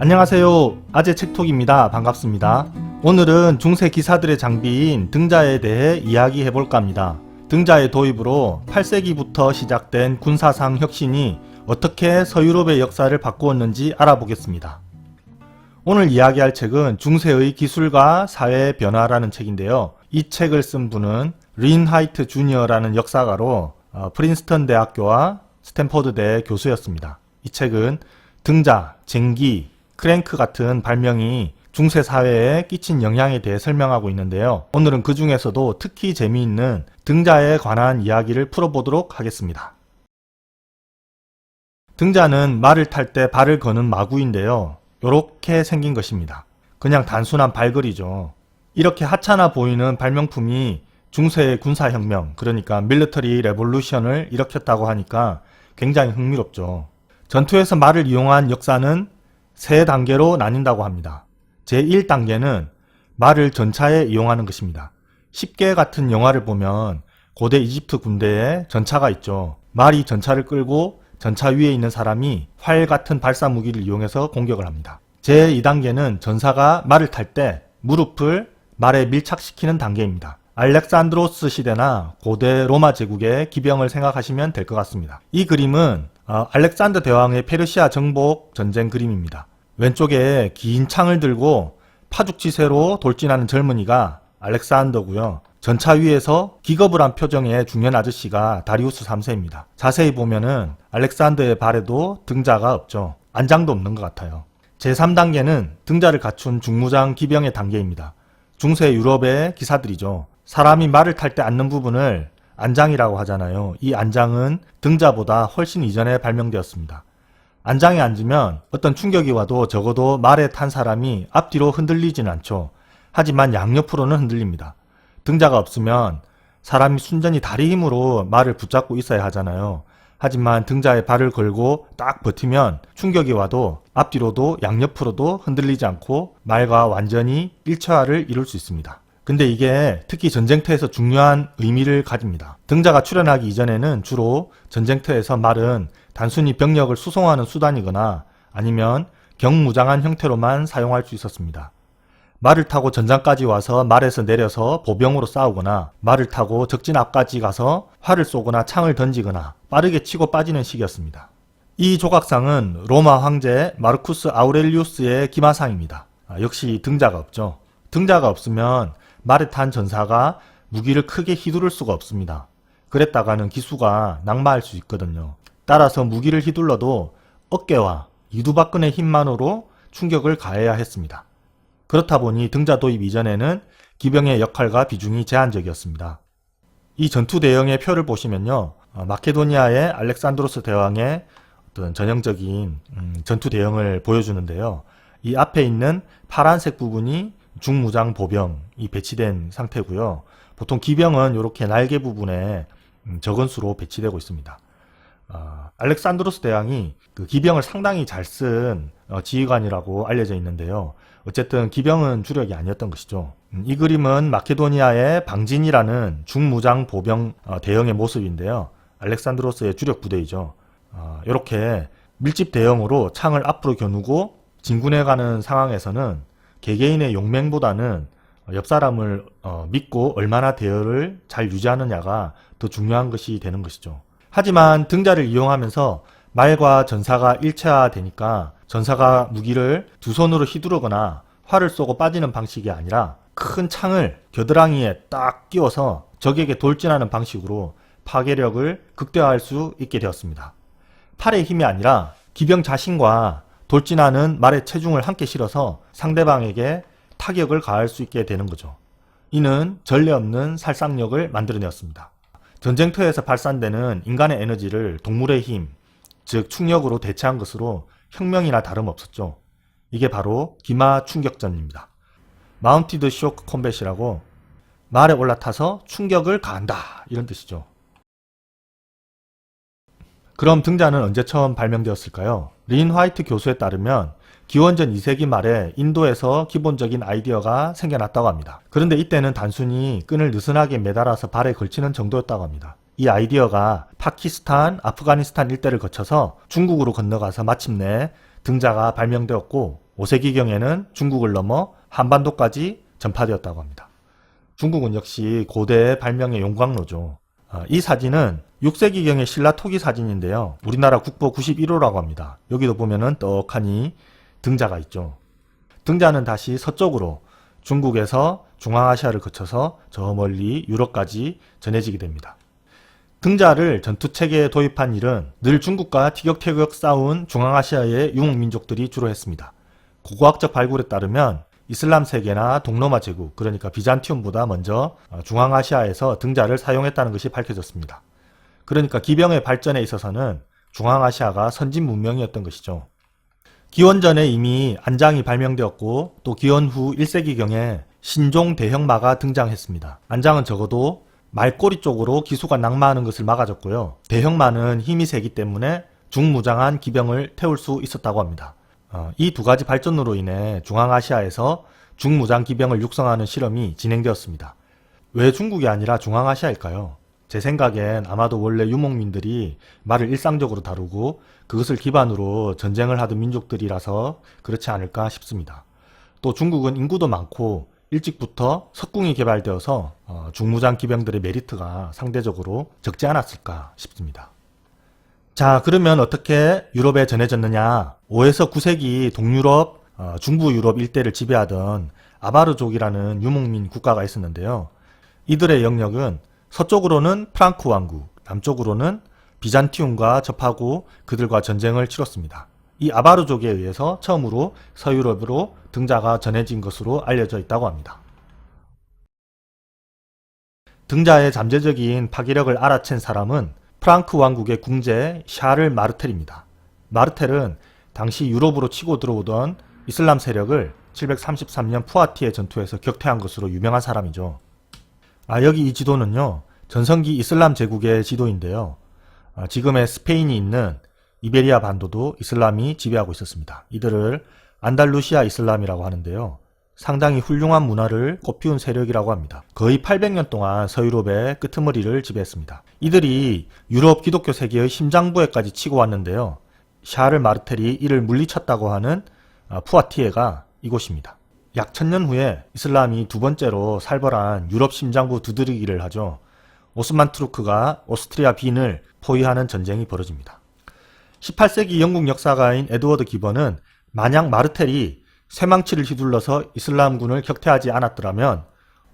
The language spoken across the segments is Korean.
안녕하세요. 아재 책톡입니다. 반갑습니다. 오늘은 중세 기사들의 장비인 등자에 대해 이야기해 볼까 합니다. 등자의 도입으로 8세기부터 시작된 군사상 혁신이 어떻게 서유럽의 역사를 바꾸었는지 알아보겠습니다. 오늘 이야기할 책은 중세의 기술과 사회의 변화라는 책인데요. 이 책을 쓴 분은 린 하이트 주니어라는 역사가로 어, 프린스턴 대학교와 스탠퍼드 대 교수였습니다. 이 책은 등자, 쟁기, 크랭크 같은 발명이 중세 사회에 끼친 영향에 대해 설명하고 있는데요. 오늘은 그 중에서도 특히 재미있는 등자에 관한 이야기를 풀어보도록 하겠습니다. 등자는 말을 탈 때 발을 거는 마구인데요. 이렇게 생긴 것입니다. 그냥 단순한 발걸이죠. 이렇게 하찮아 보이는 발명품이 중세의 군사혁명, 그러니까 밀리터리 레볼루션을 일으켰다고 하니까 굉장히 흥미롭죠. 전투에서 말을 이용한 역사는 세 단계로 나뉜다고 합니다. 제1단계는 말을 전차에 이용하는 것입니다. 10개 같은 영화를 보면 고대 이집트 군대에 전차가 있죠. 말이 전차를 끌고 전차 위에 있는 사람이 활 같은 발사 무기를 이용해서 공격을 합니다. 제2단계는 전사가 말을 탈 때 무릎을 말에 밀착시키는 단계입니다. 알렉산드로스 시대나 고대 로마 제국의 기병을 생각하시면 될 것 같습니다. 이 그림은 어, 알렉산더 대왕의 페르시아 정복 전쟁 그림입니다. 왼쪽에 긴 창을 들고 파죽지세로 돌진하는 젊은이가 알렉산더고요. 전차 위에서 기겁을 한 표정의 중년 아저씨가 다리우스 3세입니다. 자세히 보면은 알렉산더의 발에도 등자가 없죠. 안장도 없는 것 같아요. 제3단계는 등자를 갖춘 중무장 기병의 단계입니다. 중세 유럽의 기사들이죠. 사람이 말을 탈 때 앉는 부분을 안장이라고 하잖아요. 이 안장은 등자보다 훨씬 이전에 발명되었습니다. 안장에 앉으면 어떤 충격이 와도 적어도 말에 탄 사람이 앞뒤로 흔들리진 않죠. 하지만 양옆으로는 흔들립니다. 등자가 없으면 사람이 순전히 다리 힘으로 말을 붙잡고 있어야 하잖아요. 하지만 등자에 발을 걸고 딱 버티면 충격이 와도 앞뒤로도 양옆으로도 흔들리지 않고 말과 완전히 일체화를 이룰 수 있습니다. 근데 이게 특히 전쟁터에서 중요한 의미를 가집니다. 등자가 출현하기 이전에는 주로 전쟁터에서 말은 단순히 병력을 수송하는 수단이거나 아니면 경무장한 형태로만 사용할 수 있었습니다. 말을 타고 전장까지 와서 말에서 내려서 보병으로 싸우거나 말을 타고 적진 앞까지 가서 활을 쏘거나 창을 던지거나 빠르게 치고 빠지는 식이었습니다. 이 조각상은 로마 황제 마르쿠스 아우렐리우스의 기마상입니다. 아, 역시 등자가 없죠. 등자가 없으면 말에 탄 전사가 무기를 크게 휘두를 수가 없습니다. 그랬다가는 기수가 낙마할 수 있거든요. 따라서 무기를 휘둘러도 어깨와 이두박근의 힘만으로 충격을 가해야 했습니다. 그렇다 보니 등자 도입 이전에는 기병의 역할과 비중이 제한적이었습니다. 이 전투 대형의 표를 보시면요. 어, 마케도니아의 알렉산드로스 대왕의 어떤 전형적인 음, 전투 대형을 보여주는데요. 이 앞에 있는 파란색 부분이 중무장 보병이 배치된 상태고요. 보통 기병은 이렇게 날개 부분에 음, 적은 수로 배치되고 있습니다. 어, 알렉산드로스 대왕이 그 기병을 상당히 잘쓴 어, 지휘관이라고 알려져 있는데요. 어쨌든 기병은 주력이 아니었던 것이죠. 음, 이 그림은 마케도니아의 방진이라는 중무장 보병 어, 대형의 모습인데요. 알렉산드로스의 주력 부대이죠. 어, 이렇게 밀집 대형으로 창을 앞으로 겨누고 진군해 가는 상황에서는 개개인의 용맹보다는 옆 사람을 어, 믿고 얼마나 대열을 잘 유지하느냐가 더 중요한 것이 되는 것이죠. 하지만 등자를 이용하면서 말과 전사가 일체화되니까 전사가 무기를 두 손으로 휘두르거나 활을 쏘고 빠지는 방식이 아니라 큰 창을 겨드랑이에 딱 끼워서 적에게 돌진하는 방식으로 파괴력을 극대화할 수 있게 되었습니다. 팔의 힘이 아니라 기병 자신과 돌진하는 말의 체중을 함께 실어서 상대방에게 타격을 가할 수 있게 되는 거죠. 이는 전례 없는 살상력을 만들어내었습니다. 전쟁터에서 발산되는 인간의 에너지를 동물의 힘, 즉 충력으로 대체한 것으로 혁명이나 다름없었죠. 이게 바로 기마 충격전입니다. 마운티드 쇼크 콤뱃이라고 말에 올라타서 충격을 가한다 이런 뜻이죠. 그럼 등자는 언제 처음 발명되었을까요? 린 화이트 교수에 따르면 기원전 2세기 말에 인도에서 기본적인 아이디어가 생겨났다고 합니다. 그런데 이때는 단순히 끈을 느슨하게 매달아서 발에 걸치는 정도였다고 합니다. 이 아이디어가 파키스탄, 아프가니스탄 일대를 거쳐서 중국으로 건너가서 마침내 등자가 발명되었고 5세기경에는 중국을 넘어 한반도까지 전파되었다고 합니다. 중국은 역시 고대 발명의 용광로죠. 아, 이 사진은 6세기경의 신라 토기 사진인데요. 우리나라 국보 91호라고 합니다. 여기도 보면은 떡하니 등자가 있죠. 등자는 다시 서쪽으로 중국에서 중앙아시아를 거쳐서 저 멀리 유럽까지 전해지게 됩니다. 등자를 전투체계에 도입한 일은 늘 중국과 티격태격 싸운 중앙아시아의 유목민족들이 주로 했습니다. 고고학적 발굴에 따르면 이슬람 세계나 동로마 제국, 그러니까 비잔티움보다 먼저 중앙아시아에서 등자를 사용했다는 것이 밝혀졌습니다. 그러니까 기병의 발전에 있어서는 중앙아시아가 선진 문명이었던 것이죠. 기원전에 이미 안장이 발명되었고 또 기원 후 1세기경에 신종 대형마가 등장했습니다. 안장은 적어도 말꼬리 쪽으로 기수가 낙마하는 것을 막아줬고요. 대형마는 힘이 세기 때문에 중무장한 기병을 태울 수 있었다고 합니다. 어, 이두 가지 발전으로 인해 중앙아시아에서 중무장 기병을 육성하는 실험이 진행되었습니다. 왜 중국이 아니라 중앙아시아일까요? 제 생각엔 아마도 원래 유목민들이 말을 일상적으로 다루고 그것을 기반으로 전쟁을 하던 민족들이라서 그렇지 않을까 싶습니다. 또 중국은 인구도 많고 일찍부터 석궁이 개발되어서 어, 중무장 기병들의 메리트가 상대적으로 적지 않았을까 싶습니다. 자, 그러면 어떻게 유럽에 전해졌느냐? 5에서 9세기 동유럽, 어, 중부 유럽 일대를 지배하던 아바르족이라는 유목민 국가가 있었는데요. 이들의 영역은 서쪽으로는 프랑크 왕국, 남쪽으로는 비잔티움과 접하고 그들과 전쟁을 치렀습니다. 이 아바르족에 의해서 처음으로 서유럽으로 등자가 전해진 것으로 알려져 있다고 합니다. 등자의 잠재적인 파괴력을 알아챈 사람은 프랑크 왕국의 궁제 샤를 마르텔입니다. 마르텔은 당시 유럽으로 치고 들어오던 이슬람 세력을 733년 푸아티의 전투에서 격퇴한 것으로 유명한 사람이죠. 아, 여기 이 지도는요, 전성기 이슬람 제국의 지도인데요. 아, 지금의 스페인이 있는 이베리아 반도도 이슬람이 지배하고 있었습니다. 이들을 안달루시아 이슬람이라고 하는데요. 상당히 훌륭한 문화를 꽃피운 세력이라고 합니다. 거의 800년 동안 서유럽의 끄트머리를 지배했습니다. 이들이 유럽 기독교 세계의 심장부에까지 치고 왔는데요. 샤를 마르텔이 이를 물리쳤다고 하는 아, 푸아티에가 이곳입니다. 약 천년 후에 이슬람이 두 번째로 살벌한 유럽 심장부 두드리기를 하죠. 오스만 투르크가 오스트리아 빈을 포위하는 전쟁이 벌어집니다. 18세기 영국 역사가인 에드워드 기번은 만약 마르텔이 쇠망치를 휘둘러서 이슬람군을 격퇴하지 않았더라면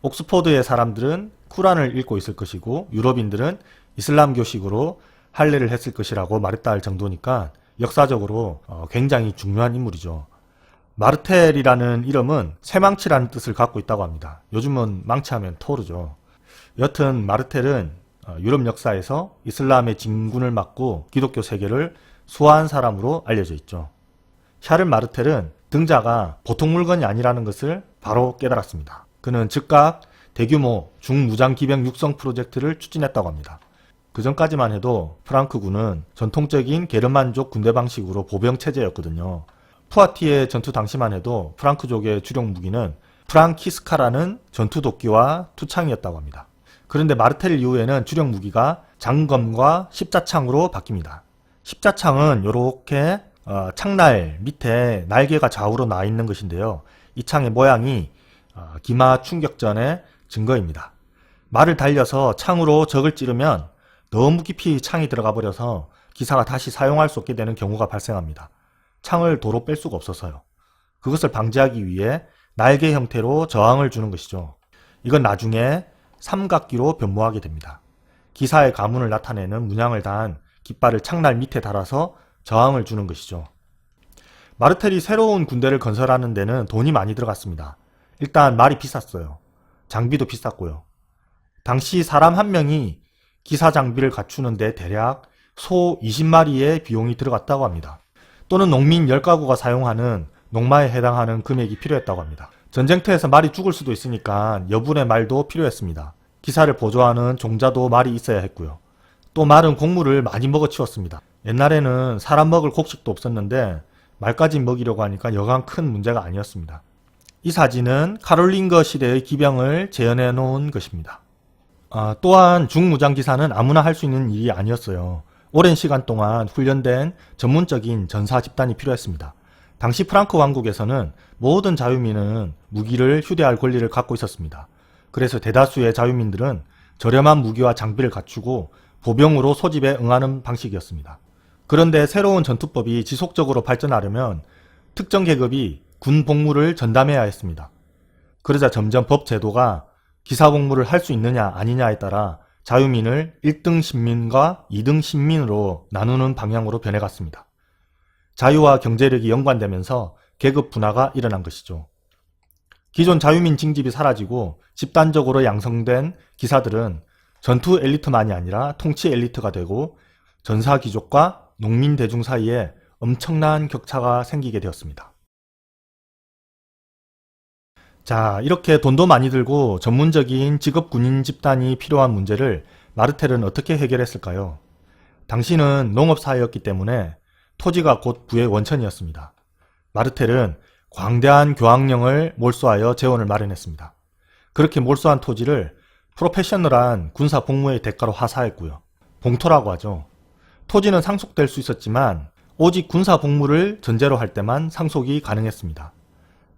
옥스포드의 사람들은 쿠란을 읽고 있을 것이고 유럽인들은 이슬람 교식으로 할례를 했을 것이라고 말했다 할 정도니까 역사적으로 어, 굉장히 중요한 인물이죠. 마르텔이라는 이름은 쇠망치라는 뜻을 갖고 있다고 합니다. 요즘은 망치하면 토르죠. 여튼 마르텔은 어, 유럽 역사에서 이슬람의 진군을 막고 기독교 세계를 수호한 사람으로 알려져 있죠. 샤를 마르텔은 등자가 보통 물건이 아니라는 것을 바로 깨달았습니다. 그는 즉각 대규모 중무장 기병 육성 프로젝트를 추진했다고 합니다. 그 전까지만 해도 프랑크군은 전통적인 게르만족 군대 방식으로 보병 체제였거든요. 푸아티의 전투 당시만 해도 프랑크족의 주력 무기는 프랑키스카라는 전투 도끼와 투창이었다고 합니다. 그런데 마르텔 이후에는 주력 무기가 장검과 십자창으로 바뀝니다. 십자창은 이렇게 어, 창날 밑에 날개가 좌우로 나 있는 것인데요. 이 창의 모양이 어, 기마 충격전의 증거입니다. 말을 달려서 창으로 적을 찌르면 너무 깊이 창이 들어가 버려서 기사가 다시 사용할 수 없게 되는 경우가 발생합니다. 창을 도로 뺄 수가 없어서요. 그것을 방지하기 위해 날개 형태로 저항을 주는 것이죠. 이건 나중에 삼각기로 변모하게 됩니다. 기사의 가문을 나타내는 문양을 단 깃발을 창날 밑에 달아서 저항을 주는 것이죠. 마르텔이 새로운 군대를 건설하는 데는 돈이 많이 들어갔습니다. 일단 말이 비쌌어요. 장비도 비쌌고요. 당시 사람 한 명이 기사 장비를 갖추는데 대략 소 20마리의 비용이 들어갔다고 합니다. 또는 농민 10가구가 사용하는 농마에 해당하는 금액이 필요했다고 합니다. 전쟁터에서 말이 죽을 수도 있으니까 여분의 말도 필요했습니다. 기사를 보조하는 종자도 말이 있어야 했고요. 또 말은 곡물을 많이 먹어치웠습니다. 옛날에는 사람 먹을 곡식도 없었는데 말까지 먹이려고 하니까 여간 큰 문제가 아니었습니다. 이 사진은 카롤링거 시대의 기병을 재현해 놓은 것입니다. 아, 또한 중무장 기사는 아무나 할 수 있는 일이 아니었어요. 오랜 시간 동안 훈련된 전문적인 전사 집단이 필요했습니다. 당시 프랑크 왕국에서는 모든 자유민은 무기를 휴대할 권리를 갖고 있었습니다. 그래서 대다수의 자유민들은 저렴한 무기와 장비를 갖추고 보병으로 소집에 응하는 방식이었습니다. 그런데 새로운 전투법이 지속적으로 발전하려면 특정 계급이 군 복무를 전담해야 했습니다. 그러자 점점 법 제도가 기사 복무를 할 수 있느냐 아니냐에 따라 자유민을 1등 신민과 2등 신민으로 나누는 방향으로 변해갔습니다. 자유와 경제력이 연관되면서 계급 분화가 일어난 것이죠. 기존 자유민 징집이 사라지고 집단적으로 양성된 기사들은 전투 엘리트만이 아니라 통치 엘리트가 되고 전사 귀족과 농민 대중 사이에 엄청난 격차가 생기게 되었습니다. 자, 이렇게 돈도 많이 들고 전문적인 직업 군인 집단이 필요한 문제를 마르텔은 어떻게 해결했을까요? 당시는 농업사회였기 때문에 토지가 곧 부의 원천이었습니다. 마르텔은 광대한 교황령을 몰수하여 재원을 마련했습니다. 그렇게 몰수한 토지를 프로페셔널한 군사 복무의 대가로 하사했고요. 봉토라고 하죠. 토지는 상속될 수 있었지만 오직 군사 복무를 전제로 할 때만 상속이 가능했습니다.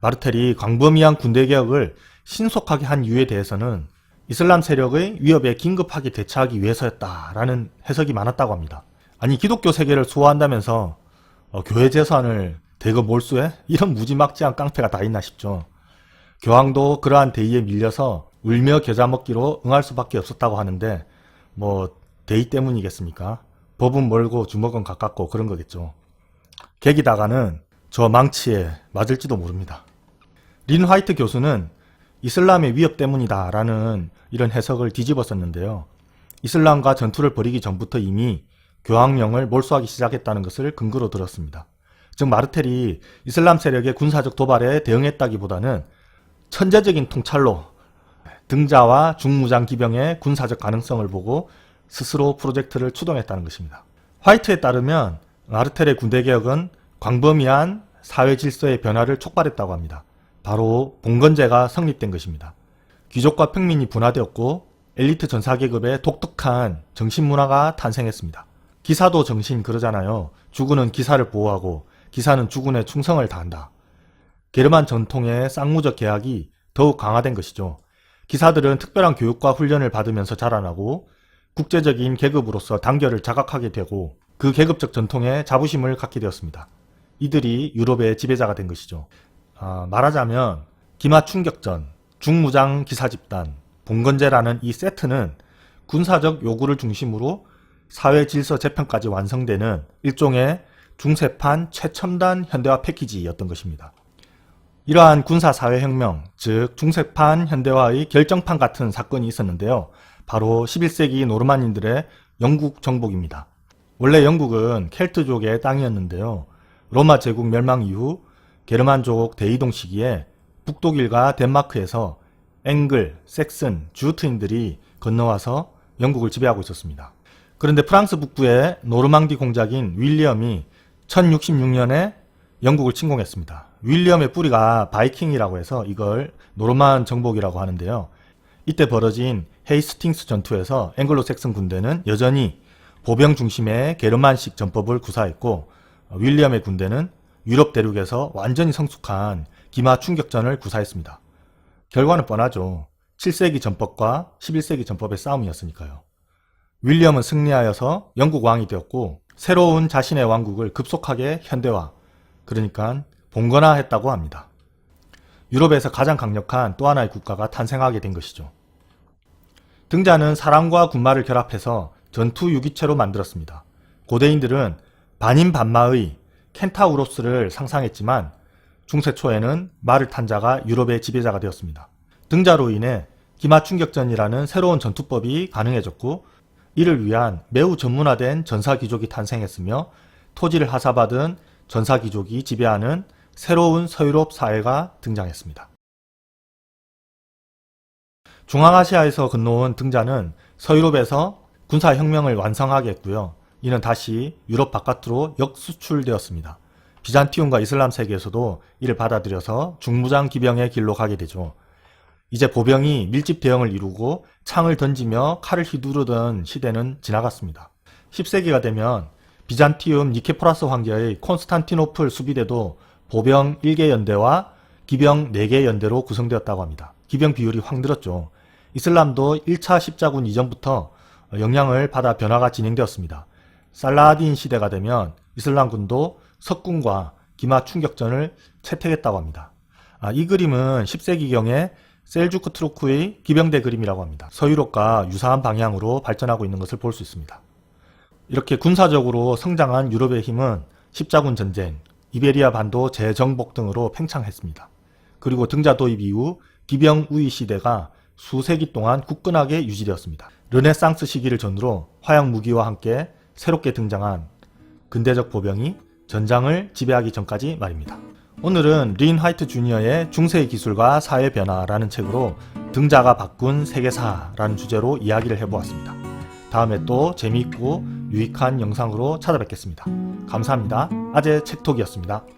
마르텔이 광범위한 군대 개혁을 신속하게 한 이유에 대해서는 이슬람 세력의 위협에 긴급하게 대처하기 위해서였다라는 해석이 많았다고 합니다. 아니 기독교 세계를 수호한다면서 어, 교회 재산을 대거 몰수해? 이런 무지막지한 깡패가 다 있나 싶죠. 교황도 그러한 대의에 밀려서 울며 겨자 먹기로 응할 수밖에 없었다고 하는데 뭐 대의 때문이겠습니까? 법은 멀고 주먹은 가깝고 그런 거겠죠. 계기다가는 저 망치에 맞을지도 모릅니다. 린 화이트 교수는 이슬람의 위협 때문이다 라는 이런 해석을 뒤집어 썼는데요. 이슬람과 전투를 벌이기 전부터 이미 교황령을 몰수하기 시작했다는 것을 근거로 들었습니다. 즉 마르텔이 이슬람 세력의 군사적 도발에 대응했다기보다는 천재적인 통찰로 등자와 중무장 기병의 군사적 가능성을 보고 스스로 프로젝트를 추동했다는 것입니다. 화이트에 따르면 마르텔의 군대 개혁은 광범위한 사회 질서의 변화를 촉발했다고 합니다. 바로 봉건제가 성립된 것입니다. 귀족과 평민이 분화되었고 엘리트 전사계급의 독특한 정신문화가 탄생했습니다. 기사도 정신 그러잖아요. 주군은 기사를 보호하고 기사는 주군의 충성을 다한다. 게르만 전통의 쌍무적 계약이 더욱 강화된 것이죠. 기사들은 특별한 교육과 훈련을 받으면서 자라나고 국제적인 계급으로서 단결을 자각하게 되고 그 계급적 전통에 자부심을 갖게 되었습니다. 이들이 유럽의 지배자가 된 것이죠. 아, 말하자면 기마 충격전, 중무장 기사 집단, 봉건제라는 이 세트는 군사적 요구를 중심으로 사회 질서 재편까지 완성되는 일종의 중세판 최첨단 현대화 패키지였던 것입니다. 이러한 군사 사회 혁명, 즉 중세판 현대화의 결정판 같은 사건이 있었는데요. 바로 11세기 노르만인들의 영국 정복입니다. 원래 영국은 켈트족의 땅이었는데요. 로마 제국 멸망 이후 게르만족 대이동 시기에 북독일과 덴마크에서 앵글, 섹슨, 주트인들이 건너와서 영국을 지배하고 있었습니다. 그런데 프랑스 북부의 노르망디 공작인 윌리엄이 1066년에 영국을 침공했습니다. 윌리엄의 뿌리가 바이킹이라고 해서 이걸 노르만 정복이라고 하는데요. 이때 벌어진 헤이스팅스 전투에서 앵글로 섹슨 군대는 여전히 보병 중심의 게르만식 전법을 구사했고 윌리엄의 군대는 유럽 대륙에서 완전히 성숙한 기마 충격전을 구사했습니다. 결과는 뻔하죠. 7세기 전법과 11세기 전법의 싸움이었으니까요. 윌리엄은 승리하여서 영국 왕이 되었고 새로운 자신의 왕국을 급속하게 현대화, 그러니까 봉건화했다고 합니다. 유럽에서 가장 강력한 또 하나의 국가가 탄생하게 된 것이죠. 등자는 사람과 군마를 결합해서 전투 유기체로 만들었습니다. 고대인들은 반인 반마의 켄타우로스를 상상했지만 중세 초에는 말을 탄 자가 유럽의 지배자가 되었습니다. 등자로 인해 기마 충격전이라는 새로운 전투법이 가능해졌고 이를 위한 매우 전문화된 전사귀족이 탄생했으며 토지를 하사받은 전사귀족이 지배하는 새로운 서유럽 사회가 등장했습니다. 중앙아시아에서 건너온 등자는 서유럽에서 군사혁명을 완성하게 했고요. 이는 다시 유럽 바깥으로 역수출되었습니다. 비잔티움과 이슬람 세계에서도 이를 받아들여서 중무장 기병의 길로 가게 되죠. 이제 보병이 밀집 대형을 이루고 창을 던지며 칼을 휘두르던 시대는 지나갔습니다. 10세기가 되면 비잔티움 니케포라스 황제의 콘스탄티노플 수비대도 보병 1개 연대와 기병 4개 연대로 구성되었다고 합니다. 기병 비율이 확 늘었죠. 이슬람도 1차 십자군 이전부터 영향을 받아 변화가 진행되었습니다. 살라딘 시대가 되면 이슬람군도 석군과 기마 충격전을 채택했다고 합니다. 아, 이 그림은 10세기경의 셀주크 트루크의 기병대 그림이라고 합니다. 서유럽과 유사한 방향으로 발전하고 있는 것을 볼 수 있습니다. 이렇게 군사적으로 성장한 유럽의 힘은 십자군 전쟁, 이베리아 반도 재정복 등으로 팽창했습니다. 그리고 등자 도입 이후 기병 우위 시대가 수세기 동안 굳건하게 유지되었습니다. 르네상스 시기를 전후로 화약 무기와 함께 새롭게 등장한 근대적 보병이 전장을 지배하기 전까지 말입니다. 오늘은 린 화이트 주니어의 중세의 기술과 사회 변화라는 책으로 등자가 바꾼 세계사라는 주제로 이야기를 해보았습니다. 다음에 또 재미있고 유익한 영상으로 찾아뵙겠습니다. 감사합니다. 아재 책톡이었습니다.